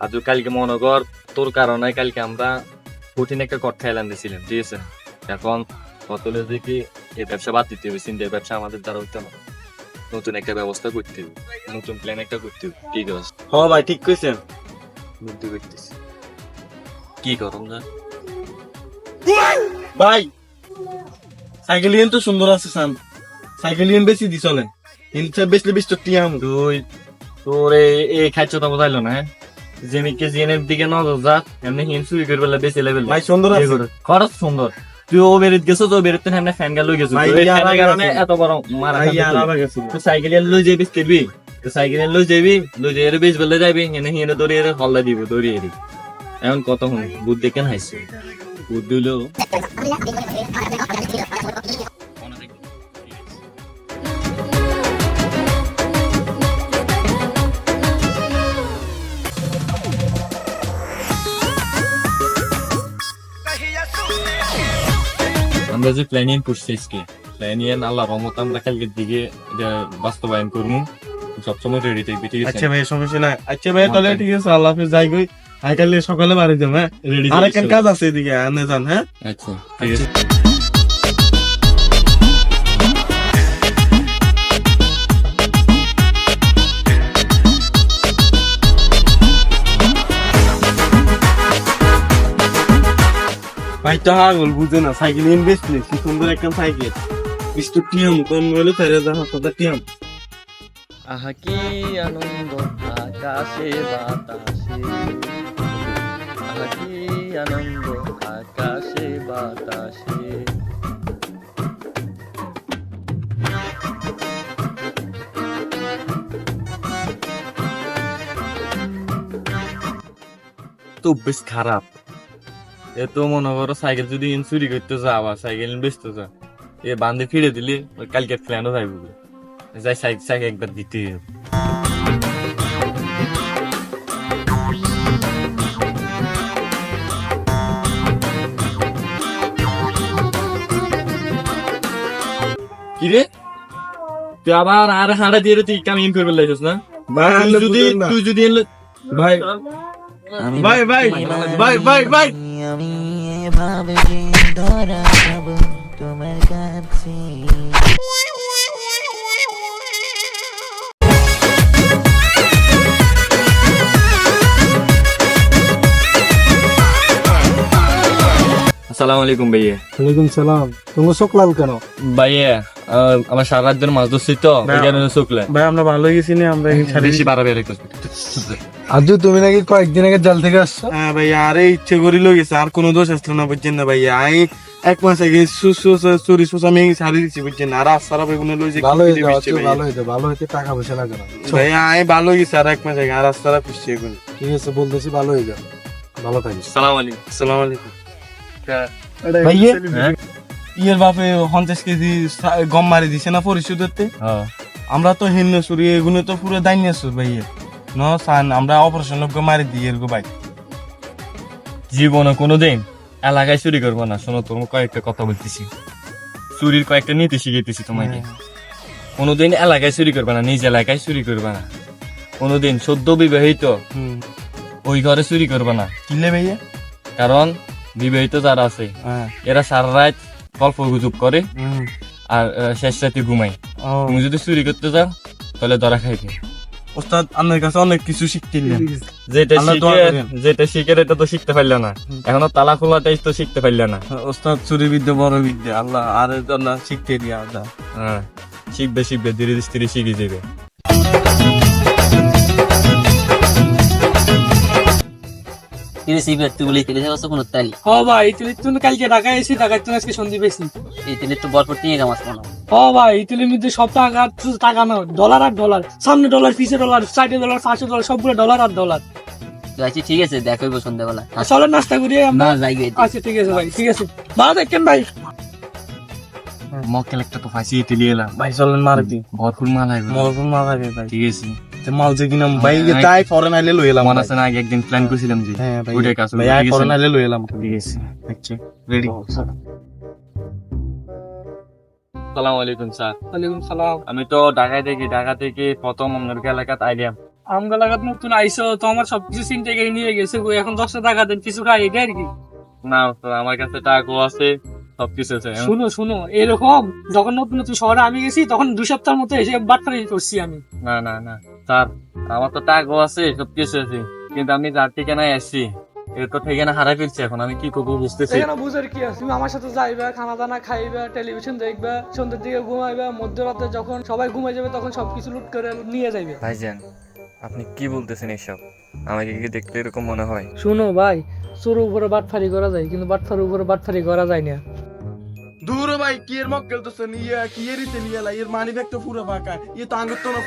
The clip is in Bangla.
আর কালকে মনে কর তোর কারণে কালকে আমরা কঠিন একটা কট খাইলাম দিয়েছিলাম ঠিক আছে? এখন কতলে দেখি এই ব্যবসা বাদ দিতে হবে সিন্ডের ব্যবসা আমাদের দ্বারা হইতে না। নতুন একটা ব্যবস্থা করতে হবে নতুন প্ল্যান একটা করতে হবে ঠিক আছে? হ ভাই ঠিক কইছেন। বুদ্ধি করতেছি। কি করম না? ভাই সাইকেল ইয়েন তো সুন্দর আছে সান। সাইকেল ইয়েন বেশি দি চলে ইনসা বেশলে বেশ তো টিয়াম তুই তোর এই- খাচ্ছ তো বোঝাইলো না হ্যাঁ? জেমিকে জেনের দিকে নজর যা এমনি হিন চুরি করে বেলা বেশি লেভেল ভাই সুন্দর আছে। খরচ সুন্দর। তুই ও বেরিত গেছো তো বেরিত সামনে ফ্যান গা লই গেছো। কারণে এত বড় মারা তুই। সাইকেল লই যাবি তেবি সাইকেল লই যাবি লই যাই বেশ বেলা যাবি এনে হিনে দড়ি এর হল্লা দিব দড়ি এর এখন কত হুন বুদ্ধি কেন হাইছে? বুদ্ধি হলো আমরা যে প্ল্যানিং করছি আজকে প্ল্যানিং আল্লাহ রহমত আমরা কালকের দিকে এটা বাস্তবায়ন করব। সবসময় রেডি থাকবি ঠিক আছে? আচ্ছা ভাই সমস্যা নাই। আচ্ছা ভাই তাহলে ঠিক আছে আল্লাহ হাফেজ যাই গই আইকালে সকালে বাড়ি যাব হ্যাঁ? রেডি আর একটা কাজ আছে এদিকে আনে যান হ্যাঁ? আচ্ছা ঠিক আছে। ভাই তো হাগল বুঝে না সাইকেল ইয়েন বেশলে কি সুন্দর একটা সাইকেল। বিশ তো টিয়াম কোন বলে ফেরে যা হাতে টিয়াম। আহা কি আনন্দ আকাশে বাতাসে। আহা কি আনন্দ আকাশে বাতাসে। তো বেশ খারাপ। এ তো মনে করো সাইকেল যদি ইন চুরি করতে যাওয়া সাইকেল বেচতে যা এ বান্ধে ফিরে দিলে ওই কালকে প্ল্যানও যাইব যাই সাইকেল সাইকেল একবার দিতে হবে। কিরে তুই আবার আর হাঁড়া দিয়ে তুই কামিং করবে লাইছিস না ভাই তুই যদি তুই যদি এলে- ভাই ভাই ভাই ভাই ভাই ভাই আমি ধরা যাব তোমার কাছে আসসালামু আলাইকুম ভাইয়া ওয়ালাইকুম সালাম তুমি চোখ লাল কেন ভাইয়া আমার সারা রাত ধরে মাছ ধরছি তো চোখলে ভাই আমরা ভালো গেছি না আমরা বেশি বাড়াবে আর একটু। আজু তুমি নাকি কয়েকদিন আগে জাল থেকে আসছো? হ্যাঁ ভাই আরে ইচ্ছে করি লই গেছে আর কোনো দোষ আসলো না বুঝছেন না ভাই আই এক মাস আগে চুরি সুস আমি ছাড়ি দিচ্ছি বুঝছেন না আর আসারা বেগুনে লই যে ভালো হয়েছে ভালো হয়েছে ভালো হয়েছে টাকা পয়সা লাগে না ভাই আই ভালো গেছে আর এক মাস আগে আর আসারা খুশি এখন ঠিক আছে বলতেছি ভালো হয়ে যাও ভালো থাকিস। আসসালামু আলাইকুম। আসসালামু আলাইকুম। ভাইয়ে? হ্যাঁ। ইয়ের বাপে পঞ্চাশ কেজি গম মারি দিছে না পরিশোধতে হ্যাঁ। আমরা তো হিন্ন সুরি এগুলো তো পুরো দাইনিয়া সুর ভাই ন সান আমরা অপারেশন লোক মারি দিই এর ভাই। জীবনে কোনোদিন এলাকায় চুরি করব না। শোনো তোমার কয়েকটা কথা বলতেছি। চুরির কয়েকটা নীতি শিখাইতেছি তোমাকে। কোনোদিন এলাকায় চুরি করবে না নিজ এলাকায় চুরি করবে না। কোনোদিন সদ্য বিবাহিত ওই ঘরে চুরি করবে না। কিলে ভাইয়া? কারণ বিবাহিত যারা আছে হ্যাঁ। এরা সারা রাত গল্প গুজব করে আর শেষ রাতে ঘুমায় ও। তুমি যদি চুরি করতে যাও তাহলে ধরা খাইবে ওস্তাদ আপনার কাছে অনেক কিছু শিখতে যেটা শিখে যেটা শিখে এটা তো শিখতে পারলে না। এখনও তালা খোলাটাই তো শিখতে পারলে না। ওস্তাদ চুরি বিদ্যা বড় বিদ্যা। আল্লাহ আর শিখতে দিয়া আল্লাহ। হ্যাঁ শিখবে শিখবে ধীরে ধীরে শিখে যাবে। কিন্তু সিগারেট তুই বলি তেলে যাওয়া কোনো তালি। হ ভাই তুই তুমি কালকে ঢাকা এসে ঢাকা তুমি আজকে সন্ধি বেশি এই তেলে তো বরপর নিয়ে গামাস হ ভাই তুলির মধ্যে সব টাকা টাকা না ডলার আর ডলার সামনে ডলার পিছে ডলার সাইডে ডলার পাশে ডলার সবগুলো ডলার আর ডলার আচ্ছা ঠিক আছে দেখা হইব সন্ধ্যাবেলা। চলো নাস্তা করি আমরা না যাই আচ্ছা ঠিক আছে ভাই ঠিক আছে। ভালো দেখেন ভাই। মক্কেল একটা তো ফাঁসি তেলি এলাম। ভাই চলেন মার দিন ভরপুর মাল মার আগে ভাই। ঠিক আছে। মাল যে কিনা ভাই তাই ফরেন আইলে লই এলাম মনে আছে না আগে একদিন প্ল্যান করছিলাম যে হ্যাঁ ভাই ওইটাই কাজ ভাই আই ঠিক আছে? ফরেন আইলে লই এলাম। ঠিক আছে। আচ্ছা রেডি সালাম আলাইকুম স্যার ওয়ালাইকুম সালাম। আমি তো ঢাকায় থেকে ঢাকা থেকে প্রথম আপনার এলাকাতে আইলাম। আমগা লাগাত নতুন আইসো তো আমার সবকিছু চিন্তা করে নিয়ে গেছে এখন দশটা টাকা দেন কিছু খাই এটা আর কি। না আমার কাছে টাকাও আছে সবকিছু আছে। শুনো শুনো এরকম যখন নতুন নতুন শহরে আমি গেছি তখন দুই সপ্তাহের মতো এসে বাটপারি করছি আমি। না না না। স্যার আমার তো টাকাও আছে সবকিছু আছে। কিন্তু আমি যার ঠিকানায় আসছি এর তো ঠিকানা হারাই ফেলছি এখন আমি কি করব বুঝতেছি? এখানে বুঝার কি আছে? তুমি আমার সাথে যাইবা খানা দানা খাইবা টেলিভিশন দেখবা সন্ধ্যের দিকে ঘুমাইবা মধ্যরাতে যখন সবাই ঘুমাই যাবে তখন সবকিছু লুট করে নিয়ে যাইবে। ভাইজান আপনি কি বলতেছেন এইসব? আমাকে কি দেখলে এরকম মনে হয়? শুনো ভাই চোর উপরে বাটফারি করা যায় কিন্তু বাটফার উপরে বাটফারি করা যায় না। দূর ভাই কি এর মক্কেল তো ইয়া কি এর ইতে নিয়ে এর মানি ব্যাগ তো পুরো ফাঁকা। ইয়ে তো আঙ্গুর তো না